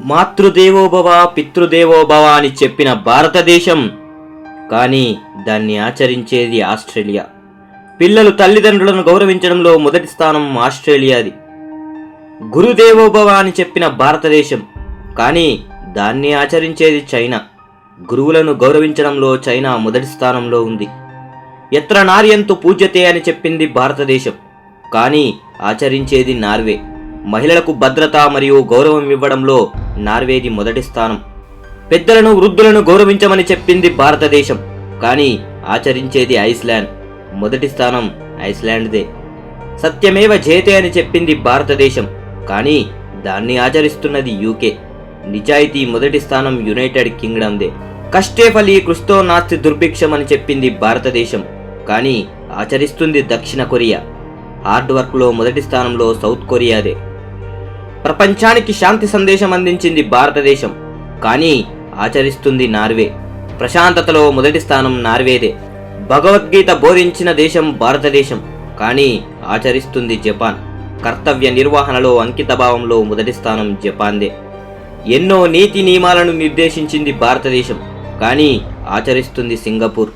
మాతృదేవోభవ పితృదేవోభవ అని చెప్పిన భారతదేశం. కానీ దాన్ని ఆచరించేది ఆస్ట్రేలియా. పిల్లలు తల్లిదండ్రులను గౌరవించడంలో మొదటి స్థానం ఆస్ట్రేలియాది. గురుదేవోభవ అని చెప్పిన భారతదేశం. కానీ దాన్ని ఆచరించేది చైనా. గురువులను గౌరవించడంలో చైనా మొదటి స్థానంలో ఉంది. ఎత్ర నార్యంతు పూజ్యతే అని చెప్పింది భారతదేశం. కానీ ఆచరించేది నార్వే. మహిళలకు భద్రత మరియు గౌరవం ఇవ్వడంలో నార్వేది మొదటి స్థానం. పెద్దలను వృద్ధులను గౌరవించమని చెప్పింది భారతదేశం. కానీ ఆచరించేది ఐస్లాండ్. మొదటి స్థానం ఐస్లాండ్దే. సత్యమేవ జయతే అని చెప్పింది భారతదేశం. కానీ దాన్ని ఆచరిస్తున్నది యూకే. నిజాయితీ మొదటి స్థానం యునైటెడ్ కింగ్డమ్దే. కష్టే ఫలి దుర్భిక్షమని నాస్తి దుర్భిక్షం అని చెప్పింది భారతదేశం. కానీ ఆచరిస్తుంది దక్షిణ కొరియా. హార్డ్ వర్క్లో మొదటి స్థానంలో సౌత్ కొరియాదే. ప్రపంచానికి శాంతి సందేశం అందించింది భారతదేశం. కానీ ఆచరిస్తుంది నార్వే. ప్రశాంతతలో మొదటి స్థానం నార్వేదే. భగవద్గీత బోధించిన దేశం భారతదేశం. కానీ ఆచరిస్తుంది జపాన్. కర్తవ్య నిర్వహణలో అంకితభావంలో మొదటి స్థానం జపాన్దే. ఎన్నో నీతి నియమాలను నిర్దేశించింది భారతదేశం. కానీ ఆచరిస్తుంది సింగపూర్.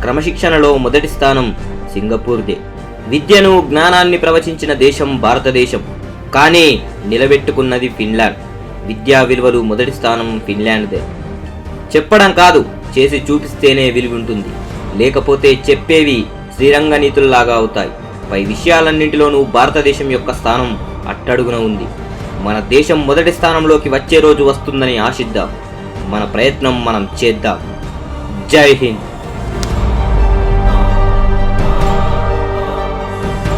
క్రమశిక్షణలో మొదటి స్థానం సింగపూర్దే. విద్యను జ్ఞానాన్ని ప్రవచించిన దేశం భారతదేశం. కానీ నిలబెట్టుకున్నది ఫిన్లాండ్. విద్యా విలువలు మొదటి స్థానం ఫిన్లాండ్దే. చెప్పడం కాదు చేసి చూపిస్తేనే విలువ ఉంటుంది లేకపోతే చెప్పేవి శ్రీరంగ నీతుల్లాగా అవుతాయి. పై విషయాలన్నింటిలోనూ భారతదేశం యొక్క స్థానం అట్టడుగున ఉంది. మన దేశం మొదటి స్థానంలోకి వచ్చే రోజు వస్తుందని ఆశిద్దాం. మన ప్రయత్నం మనం చేద్దాం. జై హింద్.